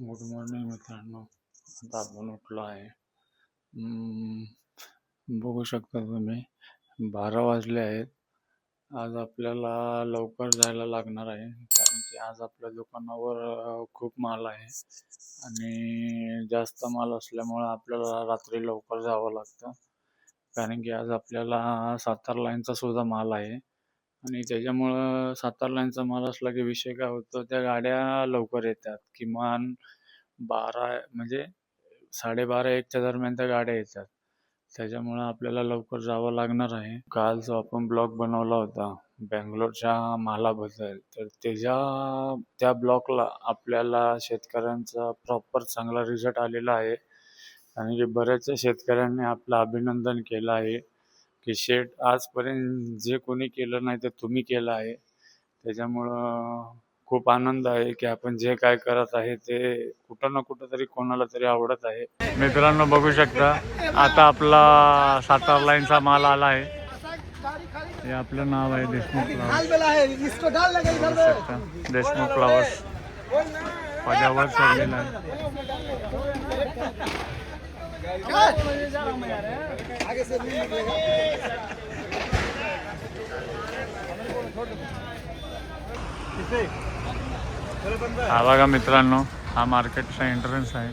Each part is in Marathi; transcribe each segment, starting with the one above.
गुड मॉर्निंग मित्रांनो. आता आपण उठलो आहे. बघू शकता तुम्ही बारा वाजले आहेत. आज आपल्याला लवकर जायला लागणार आहे कारण की आज आपल्या दुकानावर खूप माल आहे. आणि जास्त माल असल्यामुळं आपल्याला रात्री लवकर जावं लागतं. कारण की आज आपल्याला सातार लाईनचा सुद्धा माल आहे. आणि त्याच्यामुळं सातार लाईनचा माल असला की विषय काय होतो त्या गाड्या लवकर येतात. किमान बारा म्हणजे साडेबारा एकच्या दरम्यान त्या गाड्या येतात. त्याच्यामुळं आपल्याला लवकर जावं लागणार आहे. काल जो आपण ब्लॉक बनवला होता बँगलोरच्या मालाबद्दल. तर त्याच्या त्या ब्लॉकला आपल्याला शेतकऱ्यांचा प्रॉपर चांगला रिझल्ट आलेला आहे. आणि बऱ्याचशा शेतकऱ्यांनी आपलं अभिनंदन केलं आहे. की शेठ आजपर्यंत जे कोणी केलं नाही ते तुम्ही केलं आहे. त्याच्यामुळं खूप आनंद आहे की आपण जे काय करत आहे ते कुठं ना कुठं तरी कोणाला तरी आवडत आहे. मित्रांनो बघू शकता आता आपला सातार लाईनचा माल आला आहे. हे आपलं नाव आहे देशमुख फ्लावर्स है देशमुख फ्लावर्स पजावर चढलेला आहे. आगे से नहीं निकलेगा हा बघा मित्रांनो हा मार्केटचा एंट्रन्स आहे.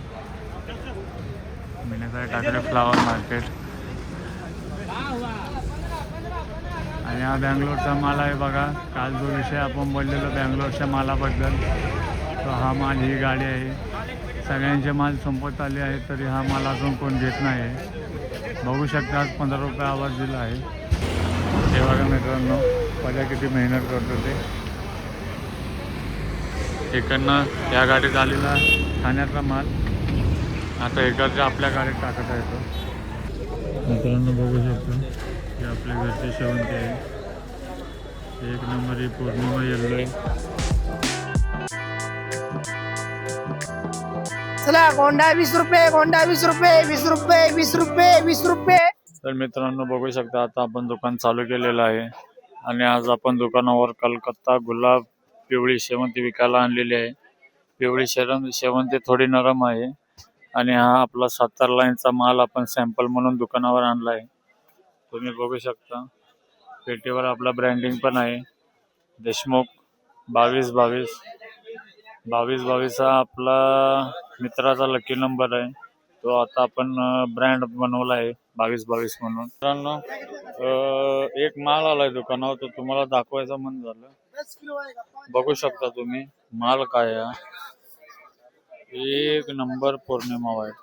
मिनेताई ठाकरे फ्लावर मार्केट आणि हा बँगलोरचा माल आहे बघा. काल जो विषय आपण बोललेलो बँगलोरच्या मालाबद्दल तो हा माल ही गाडी आहे. सगळ्यांचे माल संपत आले आहे तरी हा माल अजून कोण घेत नाही आहे. बघू शकता आज पंधरा रुपये आवाज दिला आहे. हे बघा मित्रांनो पजा किती मेहनत करतो ते. इकडनं या गाडीत आलेला ठाण्यातला माल आता इकडच्या आपल्या गाडीत टाकत आहे तो. मित्रांनो बघू शकतो हे आपल्या घरचे शेवंती आहे. एक नंबर ही पौर्णिमा येल्लो आहे. असला गोंडा वीस रुपये गोंडा वीस रुपये वीस रुपये वीस रुपये वीस रुपये. तर मित्रांनो बघू शकता आता आपण दुकान चालू केलेलं आहे. आणि आज आपण दुकानावर कलकत्ता गुलाब पिवळी शेवंती विकायला आणलेली आहे. पिवळी शेरं शेवंती थोडी नरम आहे. आणि हा आपला सातार लाईनचा माल आपण सॅम्पल म्हणून दुकानावर आणला आहे. तुम्ही बघू शकता पेटीवर आपला ब्रँडिंग पण आहे. देशमुख बावीस बावीस. बावीस बावीस हा आपला मित्राचा लकी नंबर आहे. तो आता आपण ब्रँड बनवला आहे बावीस बावीस म्हणून. मित्रांनो एक माल आलाय दुकानावर तो तुम्हाला दाखवायचा मन झालं. बघू शकता तुम्ही माल काय हा. एक नंबर पौर्णिमा वाईट.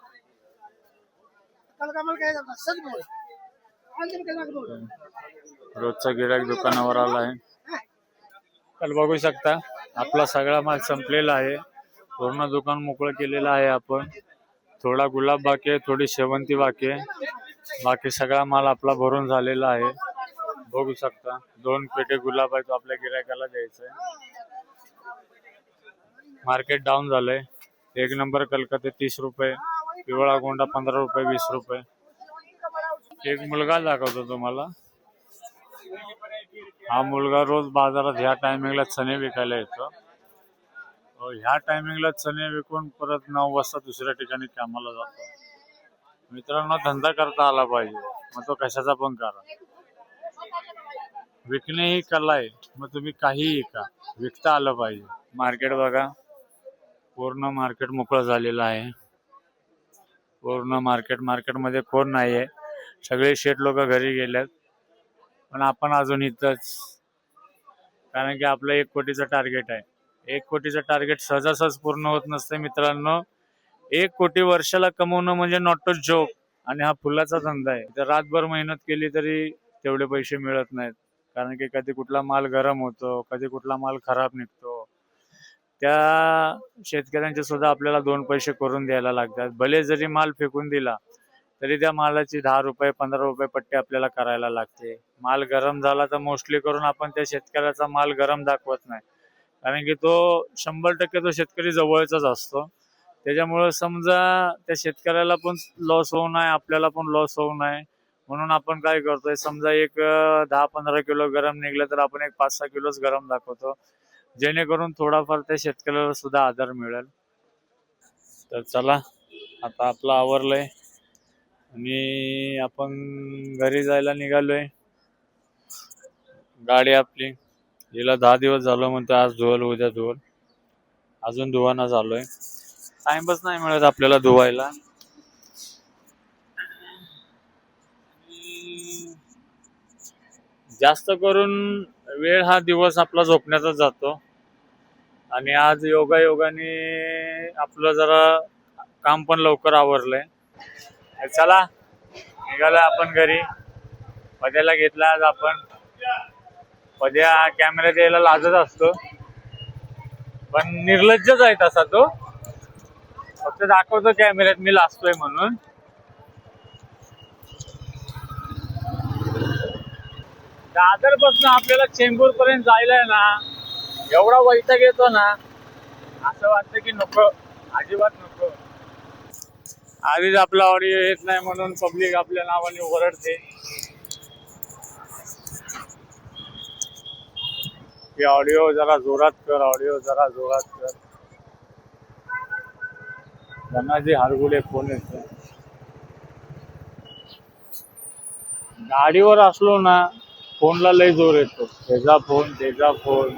रोजचा गिराक दुकानावर आला आहे बघू शकता. आपला सगळा माल संपलेला आहे. पूर्ण दुकान मोकळं केलेलं आहे आपण. थोडा गुलाब बाकी आहे थोडी शेवंती बाकी आहे. बाकी सगळा माल आपला भरून झालेला आहे. बघू शकता दोन पेटे गुलाब आहे तो आपल्या गिरायकाला द्यायचा आहे मार्केट डाऊन झालंय. एक नंबर कलकत्ते तीस रुपये पिवळा गोंडा पंधरा रुपये वीस रुपये. एक मुलगा दाखवतो तुम्हाला. हा मुलगा रोज बाजारात ह्या टायमिंगला चणे विकायला येतो. ह्या टायमिंगला चणे विकून परत नऊ वाजता दुसऱ्या ठिकाणी कामाला जातो. मित्रांनो धंदा करता आला पाहिजे. मग तो कशाचा पण करा. विकणे ही कला आहे. मग तुम्ही काहीही विका. विकता आलं पाहिजे. मार्केट बघा. पूर्ण मार्केट मोकळं झालेलं आहे. पूर्ण मार्केट मार्केटमध्ये कोण नाही आहे सगळे शेट लोक घरी गेल्यात पण आपण अजून इथंच. कारण की आपलं एक कोटीचं टार्गेट आहे. एक कोटीचं टार्गेट सहजासहज पूर्ण होत नसतं मित्रांनो. एक कोटी वर्षाला कमवणं म्हणजे नॉट टू जोक आणि हा फुलाचा धंदा आहे. जर रातभर मेहनत केली तरी तेवढे पैसे मिळत नाहीत. कारण की कधी कुठला माल गरम होतो कधी कुठला माल खराब निघतो. त्या शेतकऱ्यांचे सुद्धा आपल्याला दोन पैसे करून द्यायला लागतात. भले जरी माल फेकून दिला तरी त्या मालाची दहा रुपये पंधरा रुपये पट्टी आपल्याला करायला लागते. माल गरम झाला तर मोस्टली करून आपण त्या शेतकऱ्याचा माल गरम दाखवत नाही. कारण की तो शंभर टक्के तो शेतकरी जवळचाच असतो. त्याच्यामुळं समजा त्या शेतकऱ्याला पण लॉस होऊ नये आपल्याला पण लॉस होऊ नये. म्हणून आपण काय करतोय समजा एक दहा पंधरा किलो गरम निघलं तर आपण एक पाच सहा किलोच गरम दाखवतो. जेणेकरून थोडाफार त्या शेतकऱ्याला सुद्धा आधार मिळेल. तर चला आता आपलं आवरलंय. आणि आपण घरी जायला निघालोय. गाडी आपली. हिला दहा दिवस झालो म्हणतो आज धुवल उद्या धुवल. अजून धुवाना झालोय. टाइमच नाही मिळत आपल्याला धुवायला. जास्त करून वेळ हा दिवस आपला झोपण्यातच जातो. आणि आज योगा योगाने आपलं जरा काम पण लवकर आवरलंय. चला निघालो आपण घरी. पद्याला घेतला आज आपण. पद्या कॅमेऱ्यात यायला लाजत असतो. पण निर्लज्जच आहे तसा तो. फक्त दाखवतो कॅमेऱ्यात मी लाजतोय म्हणून. दादरपासून आपल्याला चेंबूर पर्यंत जायला आहे ना एवढा वैताग येतो ना असं वाटतं की नको अजिबात नको. आधीच आपला ऑडिओ येत नाही म्हणून पब्लिक आपल्या नावाने ओरडते. की ऑडिओ जरा जोरात कर ऑडिओ जरा जोरात कर. धनाजी हरगुले फोन येतो गाडीवर असलो ना फोनला लय जोर येतो. त्याचा फोन त्याचा फोन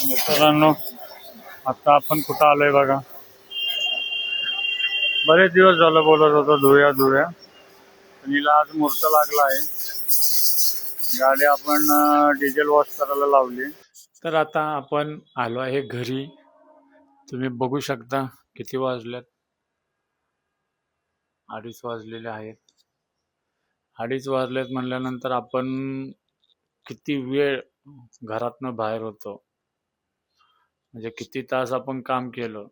मित्रांनो आता आपण कुठं आलोय बघा? बरेच दिवस झालं बोलत होतो धुया धुया. पण हिला आज मुहूर्त लागला आहे. गाडी आपण डिझेल वॉश करायला लावली. तर आता आपण आलो आहे घरी. तुम्ही बघू शकता किती वाजल्यात अडीच वाजलेले आहेत. अडीच वाजलेत म्हणल्यानंतर आपण किती वेळ घरातनं बाहेर होतो. म्हणजे किती तास आपण काम केलं.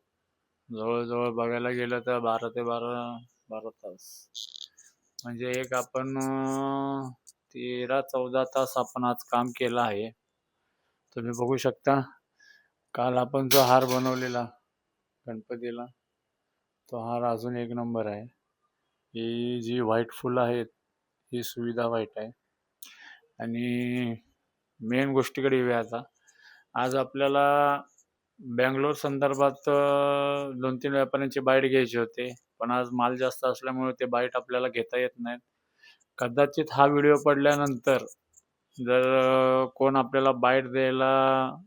जवळजवळ बघायला गेलं तर बारा ते बारा बारा तास. म्हणजे एक आपण तेरा चौदा तास आपण आज काम केलं आहे. तुम्ही बघू शकता काल आपण जो हार बनवलेला गणपतीला तो हार अजून एक नंबर आहे. ही जी व्हाईट फुलं आहेत ही सुविधा वाईट आहे. आणि मेन गोष्टीकडे येऊया आता. आज आपल्याला बँगलोर संदर्भात दोन तीन व्यापाऱ्यांचे बाईट घ्यायचे होते. पण आज माल जास्त असल्यामुळे ते बाईट आपल्याला घेता येत नाहीत. कदाचित हा व्हिडिओ पडल्यानंतर जर कोण आपल्याला बाईट द्यायला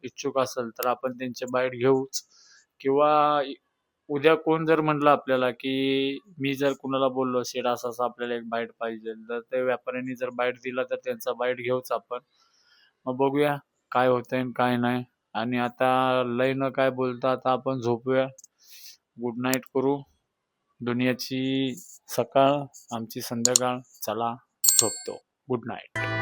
इच्छुक असेल तर आपण त्यांचे बाईट घेऊच. किंवा उद्या कोण जर म्हटलं आपल्याला की मी जर कुणाला बोललो शेड असं असं आपल्याला एक बाईट पाहिजे. तर त्या व्यापाऱ्यांनी जर बाईट दिला तर त्यांचा बाईट घेऊच आपण. मग बघूया काय होतंय आणि काय नाही. आणि आता लय न काय बोलता आता आपण झोपूया. गुड नाईट करू. दुनियाची सकाळ आमची संध्याकाळ. चला झोपतो. Good night